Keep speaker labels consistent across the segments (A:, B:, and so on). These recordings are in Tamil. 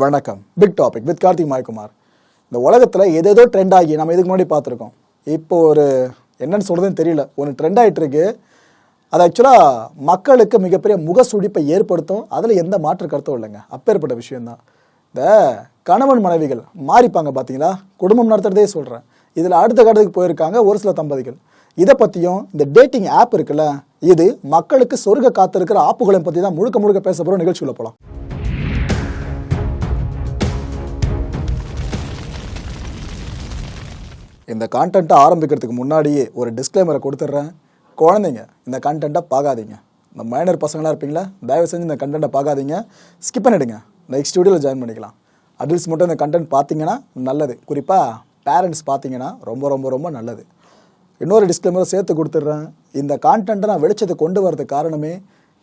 A: வணக்கம். Big topic with Karthik Maikumar. இந்த உலகத்தில் எதேதோ ட்ரெண்ட் ஆகி நம்ம இதுக்கு முன்னாடி பார்த்துருக்கோம். இப்போ ஒரு என்னன்னு சொல்கிறதுன்னு தெரியல. ஒன்று ட்ரெண்ட் ஆகிட்டு இருக்கு. அது ஆக்சுவலாக மக்களுக்கு மிகப்பெரிய முகசுழிப்பை ஏற்படுத்தும். அதில் எந்த மாற்று கருத்தும் இல்லைங்க. அப்பேற்பட்ட விஷயந்தான் இந்த கணவன் மனைவிகள் மாறிப்பாங்க பார்த்தீங்களா குடும்பம் நடத்துகிறதே சொல்கிறேன் இதில் அடுத்த கட்டத்துக்கு போயிருக்காங்க ஒரு சில தம்பதிகள். இதை பற்றியும் இந்த டேட்டிங் ஆப் இருக்குல்ல இது மக்களுக்கு சொர்க்க காத்திருக்கிற ஆப்புகளை பற்றி தான் முழுக்க முழுக்க பேச போகிற நிகழ்ச்சியில் போகலாம் இந்த கான்டென்ட்டை ஆரம்பிக்கிறதுக்கு முன்னாடியே ஒரு டிஸ்க்ளைமரை கொடுத்துட்றேன். குழந்தைங்க இந்த கான்டென்ட்டை பார்க்காதீங்க. இந்த மைனர் பசங்களாக இருப்பீங்களா? தயவு செஞ்சு இந்த கண்டென்ட்டை பார்க்காதீங்க. ஸ்கிப் பண்ணிடுங்க. நெக்ஸ்ட் வீடியோவில் ஜாயின் பண்ணிக்கலாம். அடல்ட்ஸ் மட்டும் இந்த கண்டென்ட் பார்த்தீங்கன்னா நல்லது. குறிப்பாக பேரண்ட்ஸ் பார்த்தீங்கன்னா ரொம்ப ரொம்ப ரொம்ப நல்லது. இன்னொரு டிஸ்க்ளைமரை சேர்த்து கொடுத்துட்றேன். இந்த கான்டென்ட்டை நான் வெளிச்சத்தை கொண்டு வரதுக்கு காரணமே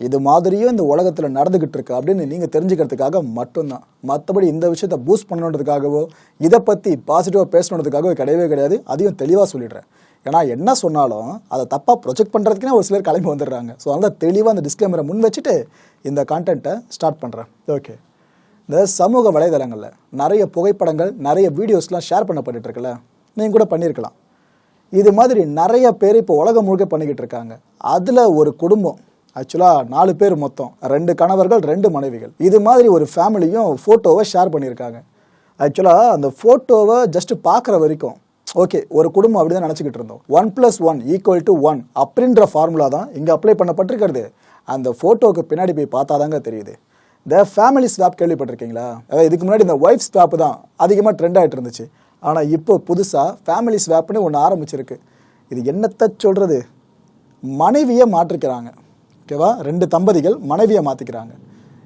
A: இது மாதிரியும் இந்த உலகத்தில் நடந்துகிட்டு இருக்கு அப்படின்னு நீங்கள் தெரிஞ்சுக்கிறதுக்காக மட்டும்தான். மற்றபடி இந்த விஷயத்தை பூஸ்ட் பண்ணணுன்றதுக்காகவோ இதை பற்றி பாசிட்டிவாக பேசணுன்றதுக்காகவோ கிடையவே கிடையாது. அதையும் தெளிவாக சொல்லிடுறேன். ஏன்னா என்ன சொன்னாலும் அதை தப்பாக ப்ரொஜெக்ட் பண்ணுறதுக்குனே ஒரு சிலர் கிளம்பி வந்துடுறாங்க. ஸோ அதனால் தெளிவாக அந்த டிஸ்க்ளைமரை முன் வச்சுட்டு இந்த கான்டென்ட்டை ஸ்டார்ட் பண்ணுறேன் ஓகே இந்த சமூக வலைதளங்களில் நிறைய புகைப்படங்கள் நிறைய வீடியோஸ்லாம் ஷேர் பண்ணப்பட்டுட்டு இருக்குல்ல? நீங்கள் கூட பண்ணியிருக்கலாம் இது மாதிரி நிறைய பேர் இப்போ உலகம் முழுக்க பண்ணிக்கிட்டு இருக்காங்க. அதில் ஒரு குடும்பம் ஆக்சுவலாக நாலு பேர் மொத்தம். ரெண்டு கணவர்கள் ரெண்டு மனைவிகள். இது மாதிரி ஒரு ஃபேமிலியும் ஃபோட்டோவை ஷேர் பண்ணியிருக்காங்க. ஆக்சுவலாக அந்த ஃபோட்டோவை ஜஸ்ட் பார்க்குற வரைக்கும் ஓகே ஒரு குடும்பம் அப்படி தான் நினச்சிக்கிட்டு இருந்தோம். One plus one equal to one அப்படின்ற ஃபார்முலா தான் இங்கே அப்ளை பண்ணப்பட்டிருக்கிறது. அந்த ஃபோட்டோவுக்கு பின்னாடி போய் பார்த்தா தாங்க தெரியுது. இந்த ஃபேமிலி ஸ்வாப் கேள்விப்பட்டிருக்கீங்களா? அதாவது இதுக்கு முன்னாடி இந்த ஒய்ஃப் ஸ்வாப் தான் அதிகமாக ட்ரெண்ட் ஆகிட்டு இருந்துச்சு. ஆனால் இப்போ புதுசாக ஃபேமிலி ஸ்வாப்னு ஒன்று ஆரம்பிச்சிருக்கு. இது என்னத்தை சொல்கிறது மனைவியை மாற்றிக்கிறாங்க. ஓகேவா? ரெண்டு தம்பதிகள் மனைவியை மாற்றிக்கிறாங்க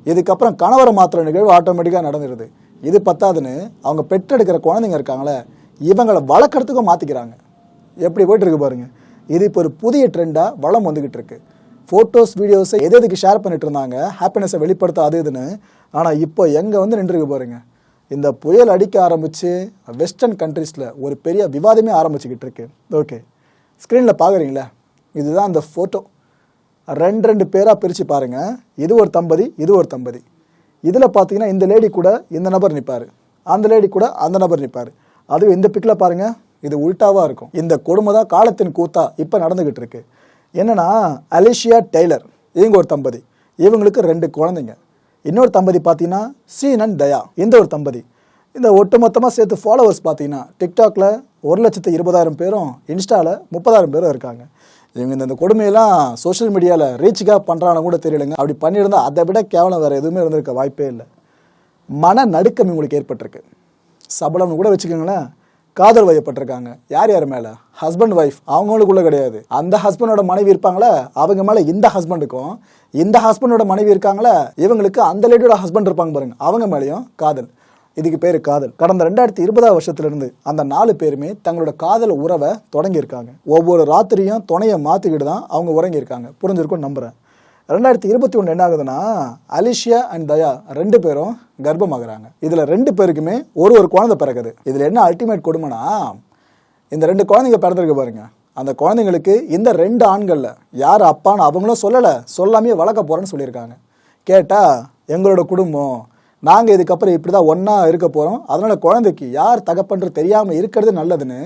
A: இதுக்கப்புறம் கணவரை மாற்றுற நிகழ்வு ஆட்டோமேட்டிக்காக நடந்துருது. இது பத்தாதுன்னு அவங்க பெற்றெடுக்கிற குழந்தைங்க இருக்காங்களே இவங்களை வளர்க்குறதுக்கும் மாற்றிக்கிறாங்க எப்படி போயிட்டு இருக்கு பாருங்க. இது இப்போ ஒரு புதிய ட்ரெண்டாக வளம் வந்துக்கிட்டு இருக்கு. ஃபோட்டோஸ் வீடியோஸை எது எதுக்கு ஷேர் பண்ணிட்டு இருந்தாங்க ஹாப்பினஸை வெளிப்படுத்த அது இதுன்னு ஆனால் இப்போ எங்கே வந்து நின்றுருக்கு பாருங்க. இந்த புயல் அடிக்க ஆரம்பித்து வெஸ்டர்ன் கண்ட்ரீஸில் ஒரு பெரிய விவாதமே ஆரம்பிச்சுக்கிட்டு இருக்கு. ஓகே ஸ்க்ரீனில் பார்க்குறீங்களா இதுதான் அந்த ஃபோட்டோ ரெண்டு ரெண்டு பேராக பிரித்து பாருங்கள் இது ஒரு தம்பதி இது ஒரு தம்பதி. இதில் பார்த்தீங்கன்னா இந்த லேடி கூட இந்த நபர் நிற்பார் அந்த லேடி கூட அந்த நபர் நிற்பார் அதுவும் இந்த பிக்கில் பாருங்கள் இது உல்ட்டாவாக இருக்கும். இந்த கொடுமை தான் காலத்தின் கூத்தா இப்போ நடந்துக்கிட்டு இருக்கு. என்னன்னா அலிஷியா டெய்லர் இவங்க ஒரு தம்பதி. இவங்களுக்கு ரெண்டு குழந்தைங்க. இன்னொரு தம்பதி பார்த்தீங்கன்னா சீனன் தயா. இந்த ஒரு தம்பதி. இந்த ஒட்டுமொத்தமாக சேர்த்து ஃபாலோவர்ஸ் பார்த்தீங்கன்னா டிக்டாக்ல ஒரு லட்சத்து இருபதாயிரம் பேரும் இன்ஸ்டாவில் முப்பதாயிரம் பேரும் இருக்காங்க. இவங்க இந்த கொடுமையெல்லாம் சோஷியல் மீடியாவில் ரீச்சுக்காக பண்ணுறாங்க கூட தெரியலங்க. அப்படி பண்ணியிருந்தால் அதை விட கேவலம் வேறு எதுவுமே இருந்திருக்க வாய்ப்பே இல்லை. மன நடுக்கம் இவங்களுக்கு ஏற்பட்டிருக்கு. சபலம்னு கூட வச்சுக்கோங்களேன். காதல் வயப்பட்டிருக்காங்க. யார் யார் மேலே? ஹஸ்பண்ட் ஒய்ஃப் அவங்களுக்குள்ள கிடையாது. அந்த ஹஸ்பண்டோட மனைவி இருப்பாங்களே அவங்க மேலே இந்த ஹஸ்பண்டுக்கும் இந்த ஹஸ்பண்டோட மனைவி இருக்காங்களே இவங்களுக்கு அந்த லேடியோட ஹஸ்பண்ட் இருப்பாங்க பாருங்க. அவங்க மேலேயும் காதல். இதுக்கு பேர் காதல். கடந்த ரெண்டாயிரத்தி இருபதாம் வருஷத்துலேருந்து அந்த நாலு பேருமே தங்களோட காதல் உறவை தொடங்கியிருக்காங்க. ஒவ்வொரு ராத்திரியும் துணையை மாற்றிக்கிட்டு தான் அவங்க உறங்கியிருக்காங்க. புரிஞ்சிருக்கும் நம்புகிறேன் ரெண்டாயிரத்தி இருபத்தி ஒன்று என்ன ஆகுதுன்னா அலிஷியா அண்ட் தயா ரெண்டு பேரும் கர்ப்பமாகறாங்க. இதில் ரெண்டு பேருக்குமே ஒரு ஒரு குழந்தை பிறக்குது. இதில் என்ன அல்டிமேட் கொடுமைனா இந்த ரெண்டு குழந்தைங்க பிறந்திருக்கு பாருங்க. அந்த குழந்தைங்களுக்கு இந்த ரெண்டு ஆண்களில் யார் அப்பான்னு அவங்களும் சொல்லலை. சொல்லாமே வளர்க்க போகிறேன்னு சொல்லியிருக்காங்க. கேட்டால் எங்களோட குடும்பம் நாங்கள் இதுக்கப்புறம் இப்படி தான் ஒன்றா இருக்க போகிறோம் அதனால் குழந்தைக்கு யார் தகப்பன்று தெரியாமல் இருக்கிறது நல்லதுன்னு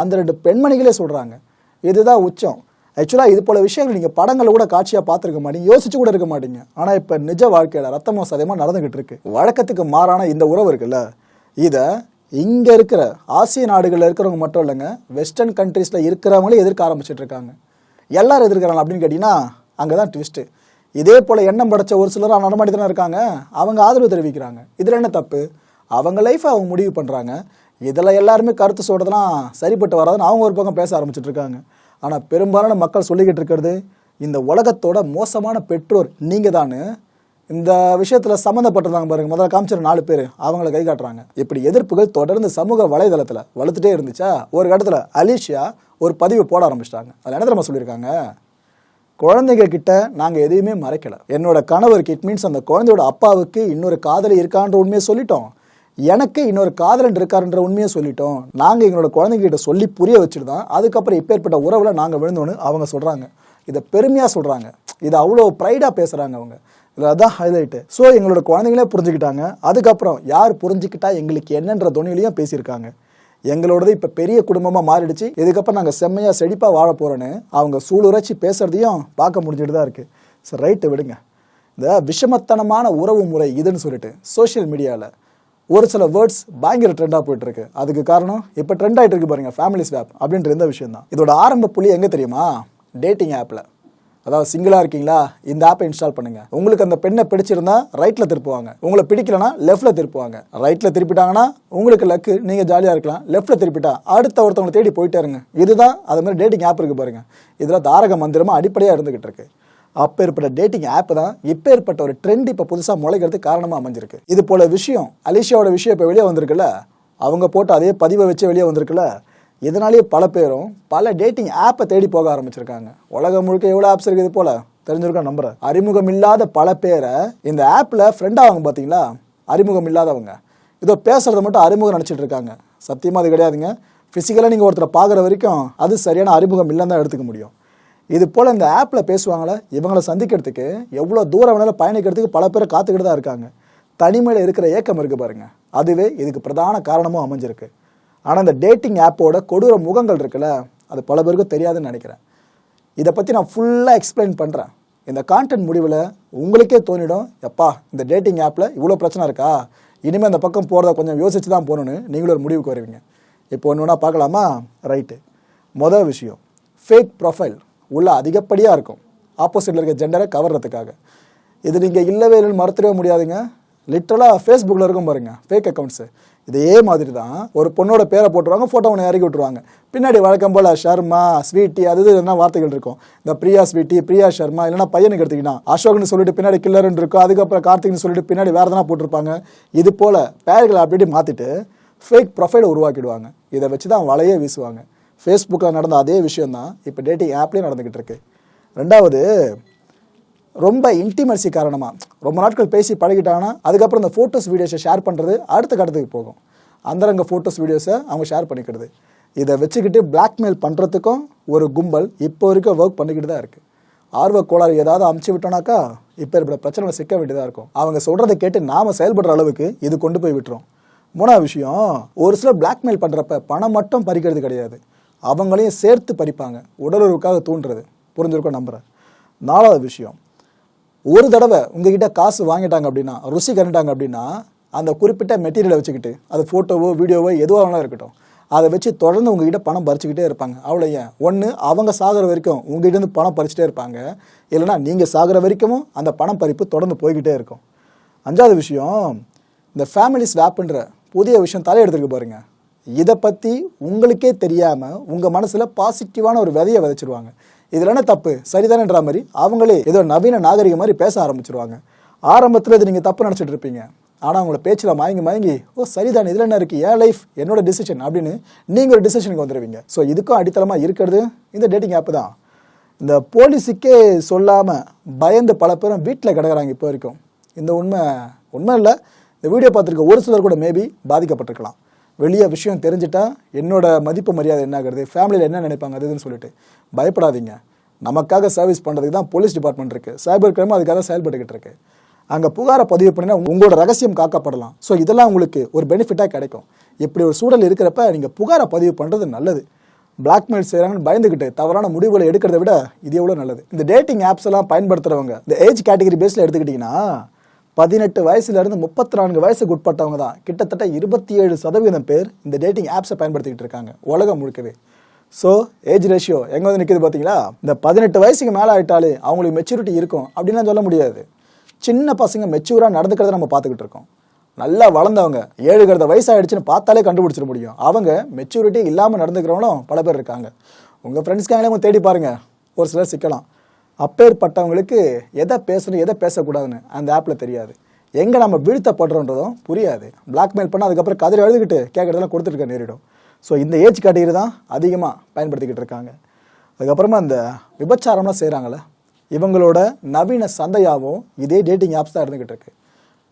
A: அந்த ரெண்டு பெண்மணிகளே சொல்கிறாங்க இதுதான் உச்சம். ஆக்சுவலாக இது போல விஷயங்கள் நீங்கள் படங்களை கூட காட்சியாக பார்த்துருக்க மாட்டீங்க. யோசிச்சு கூட இருக்க மாட்டீங்க. ஆனால் இப்போ நிஜ வாழ்க்கையில் ரத்தமோ சதயமாக நடந்துகிட்டு இருக்கு. வழக்கத்துக்கு மாறான இந்த உறவு இருக்குல்ல. இதை இங்கே இருக்கிற ஆசிய நாடுகளில் இருக்கிறவங்க மட்டும் இல்லைங்க வெஸ்டர்ன் கண்ட்ரீஸில் இருக்கிறவங்களே எதிர்க்க ஆரம்பிச்சிட்டு இருக்காங்க. எல்லாரும் எதிர்க்கிறாங்க அப்படின்னு கேட்டிங்கன்னா அங்கே தான் ட்விஸ்ட்டு இதே போல் எண்ணம் படைச்ச ஒரு சிலர் நடமாடி தானே இருக்காங்க? அவங்க ஆதரவு தெரிவிக்கிறாங்க. இதில் என்ன தப்பு? அவங்க லைஃப்பை அவங்க முடிவு பண்ணுறாங்க இதில் எல்லாருமே கருத்து சொல்கிறதுலாம் சரிப்பட்டு வராதுன்னு அவங்க ஒரு பக்கம் பேச ஆரம்பிச்சுட்டு இருக்காங்க. ஆனால் பெரும்பாலான மக்கள் சொல்லிக்கிட்டு இருக்கிறது இந்த உலகத்தோட மோசமான பெற்றோர் நீங்கள் தானு இந்த விஷயத்தில் சம்மந்தப்பட்டிருந்தாங்க பாருங்க முதல்ல காமிச்சிற நாலு பேர் அவங்கள கை காட்டுறாங்க. இப்படி எதிர்ப்புகள் தொடர்ந்து சமூக வலைதளத்தில் வளர்த்துட்டே இருந்துச்சா? ஒரு இடத்துல அலிஷியா ஒரு பதிவு போட ஆரம்பிச்சிட்டாங்க. அதில் என்ன தெரியுமா சொல்லியிருக்காங்க? குழந்தைங்க கிட்ட நாங்கள் எதையுமே மறைக்கல. என்னோட கணவருக்கு இட் மீன்ஸ் அந்த குழந்தையோட அப்பாவுக்கு இன்னொரு காதலி இருக்கான்ற உண்மையை சொல்லிட்டோம். எனக்கு இன்னொரு காதலன் இருக்காருன்ற உண்மையை சொல்லிட்டோம். நாங்கள் எங்களோட குழந்தைங்கிட்ட சொல்லி புரிய வச்சுட்டு தான் அதுக்கப்புறம் இப்பேற்பட்ட உறவில் நாங்கள் விழுந்தோன்னு அவங்க சொல்கிறாங்க இதை பெருமையாக சொல்கிறாங்க இதை அவ்வளோ ப்ரைடாக பேசுகிறாங்க அவங்க. இதில் அதான் ஹைலைட்டு ஸோ எங்களோட குழந்தைங்களே புரிஞ்சுக்கிட்டாங்க. அதுக்கப்புறம் யார் புரிஞ்சுக்கிட்டா எங்களுக்கு என்னன்ற துணியிலையும் பேசியிருக்காங்க. எங்களோடது இப்போ பெரிய குடும்பமாக மாறிடுச்சு. இதுக்கப்புறம் நாங்கள் செம்மையாக செழிப்பாக வாழ போகிறோன்னு அவங்க சூளுரைச்சி பேசுகிறதையும் பார்க்க முடிஞ்சுட்டு தான் இருக்குது சரி ரைட்டு விடுங்க. இந்த விஷமத்தனமான உறவு முறை இதுன்னு சொல்லிட்டு சோஷியல் மீடியாவில் ஒரு சில வேர்ட்ஸ் பயங்கர ட்ரெண்டாக போயிட்டு இருக்கு. அதுக்கு காரணம் இப்போ ட்ரெண்ட் ஆகிட்டு இருக்கு பாருங்க ஃபேமிலி ஸ்வாப் அப்படின்ற இந்த விஷயம் தான் இதோட ஆரம்ப புள்ளி எங்கே தெரியுமா? டேட்டிங் ஆப்பில் அதாவது சிங்கிளாக இருக்கீங்களா? இந்த ஆப்பை இன்ஸ்டால் பண்ணுங்க. உங்களுக்கு அந்த பெண்ணை பிடிச்சிருந்தா ரைட்டில் திருப்புவாங்க. உங்களை பிடிக்கலனா லெஃப்ட்டில் திருப்புவாங்க. ரைட்டில் திருப்பிட்டாங்கன்னா உங்களுக்கு லக்கு நீங்கள் ஜாலியாக இருக்கலாம். லெஃப்ட்டில் திருப்பிட்டா அடுத்த ஒருத்தவங்களை தேடி போயிட்டே இருங்க. இதுதான் அது மாதிரி டேட்டிங் ஆப் இருக்கு பாருங்க. இதில் தாரக மந்திரமாக அடிப்படையாக இருந்துகிட்டு இருக்கு. அப்பேற்பட்ட டேட்டிங் ஆப் தான் இப்பேற்பட்ட ஒரு ட்ரெண்ட் இப்போ புதுசாக முளைக்கிறதுக்கு காரணமாக அமைஞ்சிருக்கு. இது போல விஷயம் அலிஷாவோட விஷயம் இப்போ வெளியே வந்திருக்குல்ல? அவங்க போட்டு அதே பதிவை வச்சு வெளியே வந்திருக்குல்ல? இதனாலேயே பல பேரும் பல டேட்டிங் ஆப்பை தேடி போக ஆரம்பிச்சிருக்காங்க. உலகம் முழுக்க எவ்வளோ ஆப்ஸ் இருக்குது போல? தெரிஞ்சிருக்கோம் நம்புறேன். அறிமுகம் இல்லாத பல பேரை இந்த ஆப்பில் ஃப்ரெண்டாவாங்க பார்த்தீங்களா அறிமுகம் இல்லாதவங்க இதோ பேசுகிறத மட்டும் அறிமுகம் நினச்சிட்டு இருக்காங்க. சத்தியமாக அது கிடையாதுங்க. ஃபிசிக்கலாக நீங்கள் ஒருத்தரை பார்க்குற வரைக்கும் அது சரியான அறிமுகம் இல்லைன்னு தான் எடுத்துக்க முடியும். இது போல் இந்த ஆப்பில் பேசுவாங்களே இவங்களை சந்திக்கிறதுக்கு எவ்வளோ தூரம் வேணாலும் பயணிக்கிறதுக்கு பல பேர் காத்துக்கிட்டு தான் இருக்காங்க. தனிமையில் இருக்கிற ஏக்கம் இருக்குது பாருங்கள் அதுவே இதுக்கு பிரதான காரணமும் அமைஞ்சிருக்கு. ஆனால் இந்த டேட்டிங் ஆப்போட கொடூர முகங்கள் இருக்குல்ல அது பல பேருக்கும் தெரியாதுன்னு நினைக்கிறேன். இதை பற்றி நான் ஃபுல்லாக எக்ஸ்பிளைன் பண்ணுறேன் இந்த கான்டென்ட் முடிவில் உங்களுக்கே தோணிடும் எப்பா இந்த டேட்டிங் ஆப்பில் இவ்வளோ பிரச்சனை இருக்கா? இனிமேல் அந்த பக்கம் போகிறத கொஞ்சம் யோசிச்சு தான் போகணுன்னு நீங்களும் ஒரு முடிவுக்கு வருவீங்க. இப்போ ஒன்று ஒன்றா பார்க்கலாமா? ரைட்டு மொதல் விஷயம் ஃபேக் ப்ரொஃபைல் உள்ள அதிகப்படியாக இருக்கும். ஆப்போசிட்டில் இருக்க ஜெண்டரை கவர்றதுக்காக. இது நீங்கள் இல்லவே இல்லைன்னு மறுத்துடவே முடியாதுங்க. லிட்டரலாக ஃபேஸ்புக்கில் இருக்கும் பாருங்க ஃபேக் அக்கௌண்ட்ஸு இதே மாதிரி தான் ஒரு பொண்ணோட பேரை போட்டுருவாங்க ஃபோட்டோ ஒன்று இறக்கி விட்டுருவாங்க. பின்னாடி வழக்கம் போல் ஷர்மா ஸ்வீட்டி அது இது என்ன வார்த்தைகள் இருக்கும். இந்த பிரியா ஸ்வீட்டி பிரியா ஷர்மா இல்லைன்னா பையனுக்கு எடுத்துக்கிட்டா அசோக்னு சொல்லிட்டு பின்னாடி கில்லர்னு இருக்கும் அதுக்கப்புறம் கார்த்திக்னு சொல்லிட்டு பின்னாடி வேறு எதனா போட்டிருப்பாங்க. இது போல் பேர்களை அப்படி மாற்றிட்டு ஃபேக் ப்ரொஃபைலை உருவாக்கிடுவாங்க. இதை வச்சு தான் வலையே வீசுவாங்க. ஃபேஸ்புக்கில் நடந்த அதே விஷயம் தான் இப்போ டேட்டிங் ஆப்லேயும் நடந்துக்கிட்டு இருக்கு. ரெண்டாவது ரொம்ப இன்டிமர்சி காரணமாக ரொம்ப நாட்கள் பேசி பழகிட்டாங்கன்னா அதுக்கப்புறம் இந்த ஃபோட்டோஸ் வீடியோஸை ஷேர் பண்ணுறது அடுத்த கட்டத்துக்கு போகும். அந்தரங்க ஃபோட்டோஸ் வீடியோஸை அவங்க ஷேர் பண்ணிக்கிறது. இதை வச்சுக்கிட்டு பிளாக்மெயில் பண்ணுறதுக்கும் ஒரு கும்பல் இப்போ வரைக்கும் ஒர்க் பண்ணிக்கிட்டு தான் இருக்குது ஆர்வ கோளாறு ஏதாவது அமுச்சு விட்டோனாக்கா இப்போ இருக்கிற பிரச்சனை சிக்க வேண்டியதாக இருக்கும். அவங்க சொல்கிறத கேட்டு நாம் செயல்படுற அளவுக்கு இது கொண்டு போய் விட்டுரும். மூணாவது விஷயம் ஒரு சில பிளாக்மெயில் பண்ணுறப்ப பணம் மட்டும் பறிக்கிறது கிடையாது. அவங்களையும் சேர்த்து பறிப்பாங்க. உடலுறவுக்காக தூண்டுறது. புரிஞ்சிருக்கோம் நம்புகிறேன் நாலாவது விஷயம் ஒரு தடவை உங்ககிட்ட காசு வாங்கிட்டாங்க அப்படின்னா ருசி கண்டுட்டாங்க அப்படின்னா அந்த குறிப்பிட்ட மெட்டீரியலை வச்சுக்கிட்டு அது ஃபோட்டோவோ வீடியோவோ எதுவாக வேணாலும் இருக்கட்டும். அதை வச்சு தொடர்ந்து உங்ககிட்ட பணம் பறிச்சுக்கிட்டே இருப்பாங்க. அவ்வளோ ஏன் ஒன்று அவங்க சாகிற வரைக்கும் உங்ககிட்டருந்து பணம் பறிச்சுட்டே இருப்பாங்க. இல்லைன்னா நீங்கள் சாகிற வரைக்கும் அந்த பணம் பறிப்பு தொடர்ந்து போய்கிட்டே இருக்கும். அஞ்சாவது விஷயம் இந்த ஃபேமிலி ஸ்வாப்புன்ற புதிய விஷயம் தலையெடுத்துருக்கு பாருங்கள் இதை பற்றி உங்களுக்கே தெரியாமல் உங்கள் மனசில் பாசிட்டிவான ஒரு விதையை விதைச்சிருவாங்க. இதில் என்ன தப்பு? சரிதானன்ற மாதிரி அவங்களே ஏதோ நவீன நாகரிகம் மாதிரி பேச ஆரம்பிச்சிருவாங்க. ஆரம்பத்தில் இது நீங்கள் தப்பு நினச்சிட்டு இருப்பீங்க. ஆனால் உங்களை பேச்சில் மயங்கி மயங்கி ஓ சரிதான் இதில் என்ன இருக்குது என் லைஃப் என்னோட டிசிஷன் அப்படின்னு நீங்கள் ஒரு டிசிஷனுக்கு வந்துடுவீங்க ஸோ இதுக்கும் அடித்தளமாக இருக்கிறது இந்த டேட்டிங் ஆப் தான். இந்த போலீஸுக்கே சொல்லாமல் பயந்து பல பேரும் வீட்டில் கிடக்கிறாங்க இப்போ வரைக்கும். இந்த உண்மை உண்மை இல்லை. இந்த வீடியோ பார்த்துருக்க ஒரு சிலர் கூட மேபி பாதிக்கப்பட்டிருக்கலாம். வெளியே விஷயம் தெரிஞ்சிட்டா என்னோட மதிப்பு மரியாதை என்ன ஆகுறது ஃபேமிலியில் என்ன நினைப்பாங்க? அதுன்னு சொல்லிட்டு. பயப்படாதீங்க. நமக்காக சர்வீஸ் பண்ணுறதுக்கு தான் போலீஸ் டிபார்ட்மெண்ட் இருக்குது சைபர் கிரைம் அதுக்காக செயல்பட்டுக்கிட்டு இருக்கு. அங்கே புகாரை பதிவு பண்ணினா உங்களோட ரகசியம் காக்கப்படலாம். ஸோ இதெல்லாம் உங்களுக்கு ஒரு பெனிஃபிட்டாக கிடைக்கும். இப்படி ஒரு சூழல் இருக்கிறப்ப நீங்கள் புகாரை பதிவு பண்ணுறது நல்லது. பிளாக்மெயில் செய்கிறாங்கன்னு பயந்துக்கிட்டு தவறான முடிவுகளை எடுக்கிறத விட இது எவ்வளோ நல்லது. இந்த டேட்டிங் ஆப்ஸ் எல்லாம் பயன்படுத்துகிறவங்க இந்த ஏஜ் கேட்டகரி பேஸில் எடுத்துக்கிட்டிங்கன்னா பதினெட்டு வயசுலேருந்து முப்பத்தி நான்கு வயசுக்கு உட்பட்டவங்க தான். கிட்டத்தட்ட இருபத்தி ஏழு சதவீதம் பேர் இந்த டேட்டிங் ஆப்ஸை பயன்படுத்திக்கிட்டு இருக்காங்க. உலகம் முழுக்கவே. ஸோ ஏஜ் ரேஷியோ எங்கே வந்து நிற்கிது பார்த்தீங்களா இந்த பதினெட்டு வயசுக்கு மேலே ஆகிட்டாலே அவங்களுக்கு மெச்சூரிட்டி இருக்கும் அப்படின்லாம் சொல்ல முடியாது. சின்ன பசங்க மெச்சூராக நடந்துக்கிறத நம்ம பார்த்துக்கிட்டு இருக்கோம். நல்லா வளர்ந்தவங்க ஏழுகிறத வயசாகிடுச்சுன்னு பார்த்தாலே கண்டுபிடிச்சிட முடியும். அவங்க மெச்சூரிட்டி இல்லாமல் நடந்துக்கிறவங்களும் பல பேர் இருக்காங்க. உங்கள் ஃப்ரெண்ட்ஸ்க்காங்களே தேடி பாருங்கள் ஒரு சிலர் சிக்கலாம். அப்பேற்பட்டவங்களுக்கு எதை பேசணும் எதை பேசக்கூடாதுன்னு அந்த ஆப்பில் தெரியாது. எங்கே நம்ம வீழ்த்தப்படுறோன்றதும் புரியாது. பிளாக்மெயில் பண்ண அதுக்கப்புறம் கதிரை எழுதிக்கிட்டு கேட்குறதெல்லாம் கொடுத்துருக்க நேரிடும். ஸோ இந்த ஏஜ் கேட்டகரி தான் அதிகமாக பயன்படுத்திக்கிட்டு இருக்காங்க. அதுக்கப்புறமா இந்த விபச்சாரம்லாம் செய்கிறாங்களே இவங்களோட நவீன சந்தையாகவும் இதே டேட்டிங் ஆப்ஸ் தான் இருந்துக்கிட்டு இருக்கு.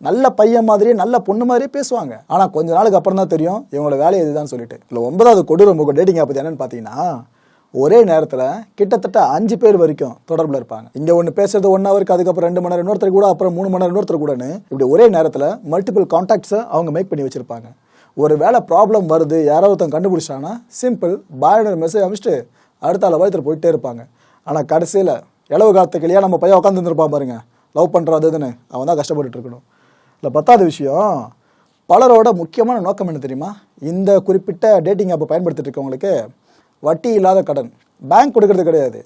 A: நல்ல பையன் மாதிரியே நல்ல பொண்ணு மாதிரியே பேசுவாங்க. ஆனால் கொஞ்ச நாளுக்கு அப்புறம் தான் தெரியும் இவங்களோட வேலை இதுதான் சொல்லிட்டு. இல்லை ஒன்பதாவது கொடூரம் டேட்டிங் ஆப் என்னன்னு பார்த்தீங்கன்னா ஒரே நேரத்தில் கிட்டத்தட்ட அஞ்சு பேர் வரைக்கும் தொடர்பில் இருப்பாங்க. இங்கே ஒன்று பேசுறது ஒன் ஹவருக்கு அதுக்கப்புறம் ரெண்டு மணி நேரம் இன்னொருத்தர் கூட அப்புறம் மூணு மணி நேரம் இன்னொருத்தர் கூடன்னு இப்படி ஒரே நேரத்தில் மல்டிபிள் கான்டாக்ட்ஸை அவங்க மேக் பண்ணி வச்சுருப்பாங்க. ஒரு வேலை ப்ராப்ளம் வருது யாரோ ஒருத்தன் கண்டுபிடிச்சாங்கன்னா சிம்பிள் பாயனர் மெசேஜ் அனுப்பிச்சிட்டு அடுத்த அளவு வயத்தில் போயிட்டே இருப்பாங்க. ஆனால் கடைசியில் இளவு காத்துக்கலையா நம்ம பையன் உட்காந்துருந்துருப்பான் பாருங்க. லவ் பண்ணுறது இதுன்னு அவன் தான் கஷ்டப்பட்டுட்டு இருக்கணும். இல்லை பத்தாவது விஷயம் பலரோட முக்கியமான நோக்கம் என்ன தெரியுமா? இந்த குறிப்பிட்ட டேட்டிங் ஆப்பை பயன்படுத்திட்டு இருக்கவங்களுக்கு வட்டி இல்லாத கடன். பேங்க் கொடுக்கறது கிடையாது.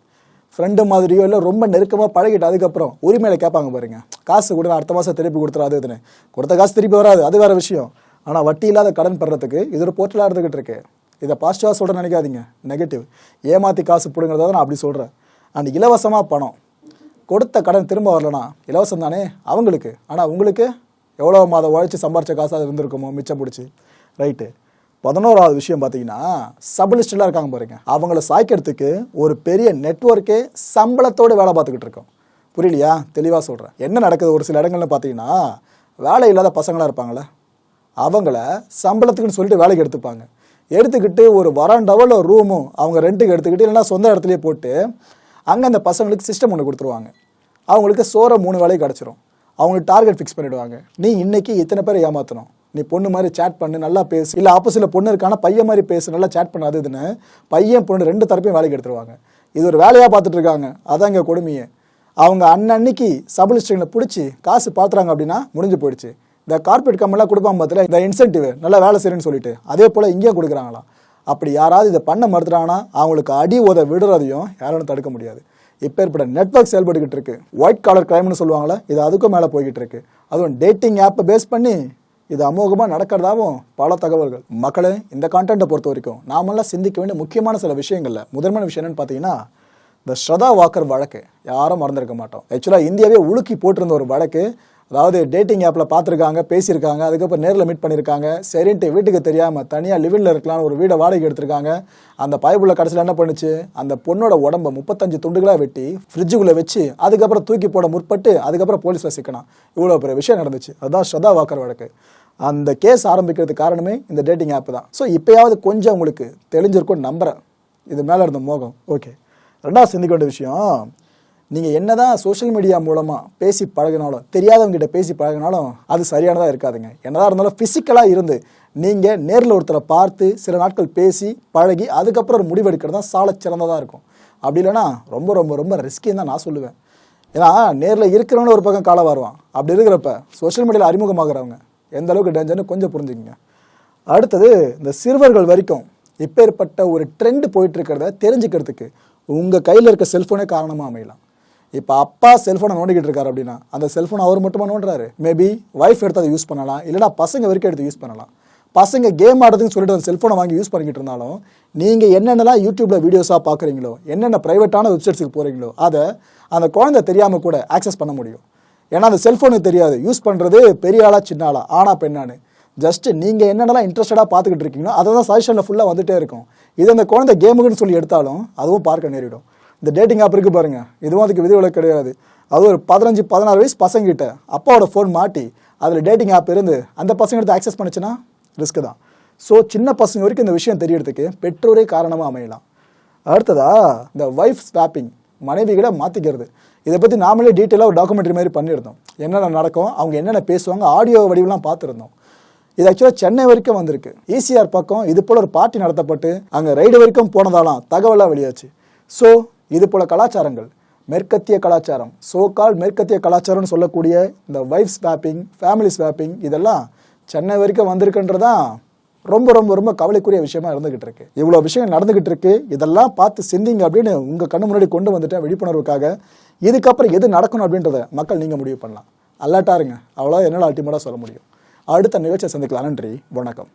A: ஃப்ரெண்டு மாதிரியோ இல்லை ரொம்ப நெருக்கமாக பழகிட்டு அதுக்கப்புறம் உரிமையில கேட்பாங்க பாருங்க. காசு கூட அடுத்த மாதம் திருப்பி கொடுத்துறாது இதுன்னு. கொடுத்த காசு திருப்பி வராது அது வேற விஷயம். ஆனால் வட்டி இல்லாத கடன் பெறதுக்கு இது ஒரு போர்ட்டலாக இருந்துகிட்டு இருக்கு. இதை பாசிட்டிவாக சொல்கிற நினைக்காதீங்க. நெகட்டிவ் ஏமாற்றி காசு பிடுங்கிறத நான் அப்படி சொல்கிறேன் அண்ட் இலவசமாக பணம். கொடுத்த கடன் திரும்ப வரலனா இலவசம் தானே? அவங்களுக்கு. ஆனால் உங்களுக்கு எவ்வளோ மாதம் உழைச்சி சம்பாரிச்ச காசு அது இருந்திருக்குமோ? மிச்சம் பிடிச்சி. ரைட்டு பதினோராவது விஷயம் பார்த்தீங்கன்னா சபலிஸ்டெல்லாம் இருக்காங்க பாருங்க. அவங்கள சாய்க்கிறதுக்கு ஒரு பெரிய நெட்ஒர்க்கே சம்பளத்தோடு வேலை பார்த்துக்கிட்டு இருக்கோம். புரியலையா? தெளிவாக சொல்கிறேன் என்ன நடக்குது? ஒரு சில இடங்கள்னு பார்த்தீங்கன்னா வேலை இல்லாத பசங்களாக இருப்பாங்களே அவங்கள சம்பளத்துக்குன்னு சொல்லிட்டு வேலைக்கு எடுத்துப்பாங்க. எடுத்துக்கிட்டு ஒரு வராண்டாவோ ரூமும் அவங்க ரெண்ட்டுக்கு எடுத்துக்கிட்டு இல்லைன்னா சொந்த இடத்துலயே போட்டு அங்கே அந்த பசங்களுக்கு சிஸ்டம் ஒன்று கொடுத்துருவாங்க. அவங்களுக்கு சோற மூணு வேலையை கிடச்சிரும் அவங்களுக்கு டார்கெட் ஃபிக்ஸ் பண்ணிவிடுவாங்க நீ இன்றைக்கி இத்தனை பேரை ஏமாற்றணும் நீ பொண்ணு மாதிரி சேட் பண்ணு நல்லா பேசு. இல்லை ஆப்போசிட்டில் பொண்ணு இருக்கான பையன் மாதிரி பேசு நல்லா சேட் பண்ணாது இதுன்னு பையன் பொண்ணு ரெண்டு தரப்பையும் வேலைக்கு எடுத்துருவாங்க. இது ஒரு வேலையாக பார்த்துட்டு இருக்காங்க. அதான் இங்கே கொடுமையே. அவங்க அன்னன்னைக்கு சபலிஸ்டிங்கில் பிடிச்சி காசு பார்த்துறாங்க அப்படின்னா முடிஞ்சு போயிடுச்சு. இந்த கார்பரேட் கம்பெனிலாம் கொடுப்பாங்க பார்த்துல இந்த இன்சென்டிவ் நல்லா வேலை செய்யணும்னு சொல்லிட்டு. அதே போல் இங்கேயும் கொடுக்குறாங்களாம். அப்படி யாராவது இதை பண்ண மறுத்துறாங்கன்னா அவங்களுக்கு அடி உத விடுறதையும் யாராலும் தடுக்க முடியாது. இப்போ ஏற்பட்ட நெட்ஒர்க் செயல்பட்டுக்கிட்டு இருக்கு. ஒயிட் காலர் கிரைம்னு சொல்லுவாங்களே இது அதுக்கும் மேலே போய்கிட்டு இருக்கு. அதுவும் டேட்டிங் ஆப்பை பேஸ் பண்ணி இது அமோகமாக நடக்கிறதாவும் பல தகவல்கள். மக்களே இந்த கான்டென்ட்டை பொறுத்த வரைக்கும் நாமெல்லாம் சிந்திக்க வேண்டிய முக்கியமான சில விஷயங்களில் முதன்மையான விஷயம் என்னன்னு பார்த்தீங்கன்னா இந்த ஸ்ரதா வாக்கர் வழக்கு. யாரும் மறந்துருக்க மாட்டோம். ஆக்சுவலாக இந்தியாவே உலுக்கி போட்டிருந்த ஒரு வழக்கு. அதாவது டேட்டிங் ஆப்பில் பார்த்துருக்காங்க பேசியிருக்காங்க அதுக்கப்புறம் நேரில் மீட் பண்ணியிருக்காங்க. சரின்ட்டு வீட்டுக்கு தெரியாமல் தனியாக லிவிங்கில் இருக்கலாம் ஒரு வீடை வாடகை எடுத்திருக்காங்க. அந்த பைப்புள்ள கடைசியில் என்ன பண்ணுச்சு? அந்த பொண்ணோட உடம்ப முப்பத்தஞ்சு துண்டுகளாக வெட்டி ஃப்ரிட்ஜுக்குள்ளே வச்சு அதுக்கப்புறம் தூக்கி போட முற்பட்டு அதுக்கப்புறம் போலீஸில் சிக்கணும் இவ்வளோ பெரிய விஷயம் நடந்துச்சு. அதுதான் ஸ்ரதா வாக்கர் வழக்கு. அந்த கேஸ் ஆரம்பிக்கிறதுக்கு காரணமே இந்த டேட்டிங் ஆப் தான். ஸோ இப்போயாவது கொஞ்சம் உங்களுக்கு தெளிஞ்சிருக்கும் நம்புறேன். இது மேலே இருந்த மோகம். ஓகே ரெண்டாவது சிந்திக்க வேண்டிய விஷயம் நீங்கள் என்ன தான் சோஷியல் மீடியா மூலமாக பேசி பழகினாலும் தெரியாதவங்ககிட்ட பேசி பழகினாலும் அது சரியானதாக இருக்காதுங்க. என்னதான் இருந்தாலும் ஃபிசிக்கலாக இருந்து நீங்கள் நேரில் ஒருத்தரை பார்த்து சில நாட்கள் பேசி பழகி அதுக்கப்புறம் ஒரு முடிவெடுக்கிறது தான் சால சிறந்ததாக இருக்கும். அப்படி இல்லைன்னா ரொம்ப ரொம்ப ரொம்ப ரிஸ்கின்னு தான் நான் சொல்லுவேன். ஏன்னா நேரில் இருக்கிறவங்க ஒரு பக்கம் காலை வருவான் அப்படி இருக்கிறப்ப சோஷியல் மீடியாவில் அறிமுகமாகறவங்க எந்த அளவுக்கு டேஞ்சர்னு கொஞ்சம் புரிஞ்சுக்கங்க. அடுத்தது இந்த சிறுவர்கள் வரைக்கும் இப்பேற்பட்ட ஒரு ட்ரெண்ட் போயிட்டு இருக்கிறத தெரிஞ்சுக்கிறதுக்கு உங்கள் கையில் இருக்க செல்ஃபோனே காரணமாக அமையலாம். இப்போ அப்பா செல்ஃபோனை நோண்டிக்கிட்டு இருக்காரு அப்படின்னா அந்த செல்ஃபோனை அவர் மட்டுமா நோண்டுறாரு? மேபி ஒய்ஃப் எடுத்து அதை யூஸ் பண்ணலாம். இல்லைனா பசங்க வரைக்கும் எடுத்து யூஸ் பண்ணலாம். பசங்க கேம் ஆடுறதுன்னு சொல்லிட்டு அந்த செல்ஃபோனை வாங்கி யூஸ் பண்ணிக்கிட்டு இருந்தாலும் நீங்கள் என்னென்னலாம் யூடியூப்பில் வீடியோஸாக பார்க்குறீங்களோ என்னென்ன ப்ரைவேட்டான வெப்சைட்ஸுக்கு போகிறீங்களோ அதை அந்த குழந்தை தெரியாமல் கூட ஆக்சஸ் பண்ண முடியும். ஏன்னா அந்த செல்ஃபோனுக்கு தெரியாது. யூஸ் பண்ணுறது பெரிய ஆளா சின்ன ஆளா. ஆனா பெண்ணான்னு ஜஸ்ட் நீங்கள் என்னென்னலாம் இன்ட்ரெஸ்டடாக பார்த்துக்கிட்டு இருக்கீங்களோ அதை தான் சஜஷனில் ஃபுல்லாக வந்துட்டே இருக்கும். இது அந்த குழந்தை கேமுக்குன்னு சொல்லி எடுத்தாலும் அதுவும் பார்க்க நேரிடும். இந்த டேட்டிங் ஆப் இருக்குது பாருங்கள் இதுவும் அதுக்கு விதிவிலக்கு கிடையாது. அது ஒரு பதினஞ்சு பதினாறு வயசு பசங்கிட்ட அப்பாவோட ஃபோன் மாட்டி அதில் டேட்டிங் ஆப் இருந்து அந்த பசங்க எடுத்து ஆக்சஸ் பண்ணுச்சுன்னா ரிஸ்க் தான். ஸோ சின்ன பசங்க வரைக்கும் இந்த விஷயம் தெரியறதுக்கு பெற்றோரே காரணமாக அமையலாம். அடுத்ததா இந்த ஒய்ஃப் ஸ்வாப்பிங் மனைவிகளை மாற்றிக்கிறது இதை பற்றி நாமளே டீட்டெயிலாக ஒரு டாக்குமெண்ட்ரி மாதிரி பண்ணியிருந்தோம். என்னென்ன நடக்கும் அவங்க என்னென்ன பேசுவாங்க ஆடியோ வடிவெலாம் பார்த்துருந்தோம். இது ஆக்சுவலாக சென்னை வரைக்கும் வந்திருக்கு. ஈசிஆர் பக்கம் இது போல் ஒரு பார்ட்டி நடத்தப்பட்டு அங்கே ரைடு வரைக்கும் போனதாலாம் தகவலாக வெளியாச்சு. ஸோ இது போல் கலாச்சாரங்கள் மேற்கத்திய கலாச்சாரம் சோ கால் மேற்கத்திய கலாச்சாரம்னு சொல்லக்கூடிய இந்த வைஃப் ஸ்வாப்பிங் ஃபேமிலி ஸ்வாப்பிங் இதெல்லாம் சென்னை வரைக்கும் வந்திருக்குன்றதான் ரொம்ப ரொம்ப ரொம்ப கவலைக்குரிய விஷயமா இருந்துகிட்டு இருக்கு. இவ்வளோ விஷயம் நடந்துகிட்டு இருக்கு. இதெல்லாம் பார்த்து சிந்திங்க அப்படின்னு உங்கள் கண்ணு முன்னாடி கொண்டு வந்துட்டேன் விழிப்புணர்வுக்காக. இதுக்கப்புறம் எது நடக்கணும் அப்படின்றத மக்கள் நீங்கள் முடிவு பண்ணலாம். அலர்ட்டாக இருங்க. அவ்வளோ என்னால் அல்டிமேட்டாக சொல்ல முடியும். அடுத்த நிகழ்ச்சியை சந்திக்கலாம். நன்றி. வணக்கம்.